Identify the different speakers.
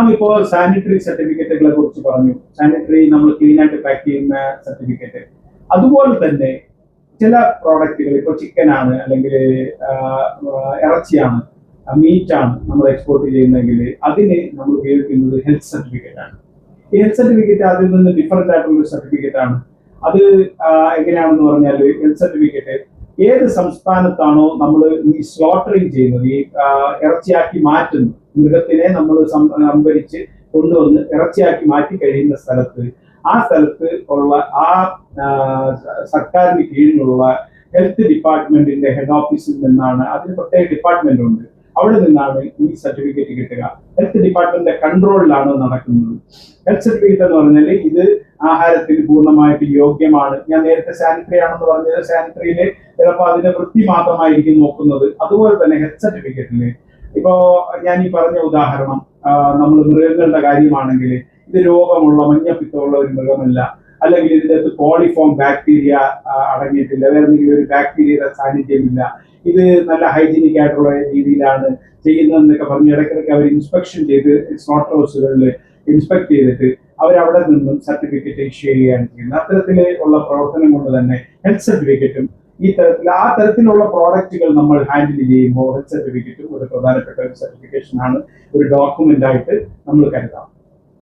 Speaker 1: നാം ഇപ്പോൾ സാനിറ്ററി സർട്ടിഫിക്കറ്റുകളെ കുറിച്ച് പറഞ്ഞു. സാനിറ്ററി നമ്മൾ ക്ലീൻ ആയിട്ട് പാക്ക് ചെയ്യുന്ന സർട്ടിഫിക്കറ്റ് അതുപോലെ തന്നെ ചില പ്രോഡക്റ്റുകൾ ഇപ്പോൾ ചിക്കൻ ആണ് അല്ലെങ്കിൽ ഇറച്ചിയാണ് മീറ്റ് ആണ് നമ്മൾ എക്സ്പോർട്ട് ചെയ്യുന്നതെങ്കിൽ അതിന് നമ്മൾ ഉപയോഗിക്കുന്നത് ഹെൽത്ത് സർട്ടിഫിക്കറ്റ് ആണ്. ഈ ഹെൽത്ത് സർട്ടിഫിക്കറ്റ് അതിൽ നിന്ന് ഡിഫറെന്റ് ആയിട്ടുള്ള സർട്ടിഫിക്കറ്റ് ആണ്. അത് എങ്ങനെയാണെന്ന് പറഞ്ഞാൽ ഹെൽത്ത് സർട്ടിഫിക്കറ്റ് ഏത് സംസ്ഥാനത്താണോ നമ്മൾ ഈ സ്ലോട്ടറിങ് ചെയ്യുന്നത് ഈ ഇറച്ചിയാക്കി മാറ്റുന്നത് മൃഗത്തിനെ നമ്മൾ സംഭരിച്ച് കൊണ്ടുവന്ന് ഇറച്ചിയാക്കി മാറ്റി കഴിയുന്ന സ്ഥലത്ത്. ആ സ്ഥലത്ത് ഉള്ള ആ സർക്കാരിന് കീഴിലുള്ള ഹെൽത്ത് ഡിപ്പാർട്ട്മെന്റിന്റെ ഹെഡ് ഓഫീസിൽ നിന്നാണ് അതിന് പ്രത്യേക ഡിപ്പാർട്ട്മെന്റ് ഉണ്ട്. അവിടെ നിന്നാണ് ഈ സർട്ടിഫിക്കറ്റ് കിട്ടുക. ഹെൽത്ത് ഡിപ്പാർട്ട്മെന്റിന്റെ കൺട്രോളിലാണ് നടക്കുന്നത്. ഹെൽത്ത് സർട്ടിഫിക്കറ്റ് എന്ന് പറഞ്ഞാൽ ഇത് ആഹാരത്തിന് പൂർണമായിട്ട് യോഗ്യമാണ്. ഞാൻ നേരത്തെ സാനിറ്ററി ആണെന്ന് പറഞ്ഞത്. സാനിറ്ററിയിൽ ചിലപ്പോൾ അതിന്റെ വൃത്തി മാത്രമായിരിക്കും നോക്കുന്നത്. അതുപോലെ തന്നെ ഹെൽത്ത് സർട്ടിഫിക്കറ്റിൽ ഇപ്പോ ഞാൻ ഈ പറഞ്ഞ ഉദാഹരണം നമ്മൾ മൃഗങ്ങളുടെ കാര്യമാണെങ്കിൽ ഇത് രോഗമുള്ള മഞ്ഞപ്പിത്തമുള്ള ഒരു മൃഗമല്ല. അല്ലെങ്കിൽ ഇതിന്റെ അകത്ത് കോളിഫോം ബാക്ടീരിയ അടങ്ങിയിട്ടില്ല. വേറെ എന്തെങ്കിലും ഒരു ബാക്ടീരിയയുടെ സാന്നിധ്യമില്ല. ഇത് നല്ല ഹൈജീനിക് ആയിട്ടുള്ള രീതിയിലാണ് ചെയ്യുന്നതെന്നൊക്കെ പറഞ്ഞ് ഇടയ്ക്കിടയ്ക്ക് അവർ ഇൻസ്പെക്ഷൻ ചെയ്ത് സ്ലോട്ടർ ഹൗസുകളിൽ ഇൻസ്പെക്ട് ചെയ്തിട്ട് അവരവിടെ നിന്നും സർട്ടിഫിക്കറ്റ് ഇഷ്യൂ ചെയ്യുകയാണ് ചെയ്യുന്നത്. അത്തരത്തിലുള്ള പ്രവർത്തനം കൊണ്ട് തന്നെ ഹെൽത്ത് സർട്ടിഫിക്കറ്റും ഈ തരത്തിൽ ആ തരത്തിലുള്ള പ്രോഡക്റ്റുകൾ നമ്മൾ ഹാൻഡിൽ ചെയ്യുമ്പോൾ ഹെൽത്ത് സർട്ടിഫിക്കറ്റും ഒരു പ്രധാനപ്പെട്ട ഒരു സർട്ടിഫിക്കേഷൻ ആണ് ഒരു ഡോക്യുമെന്റ് ആയിട്ട് നമ്മൾ കരുതാം.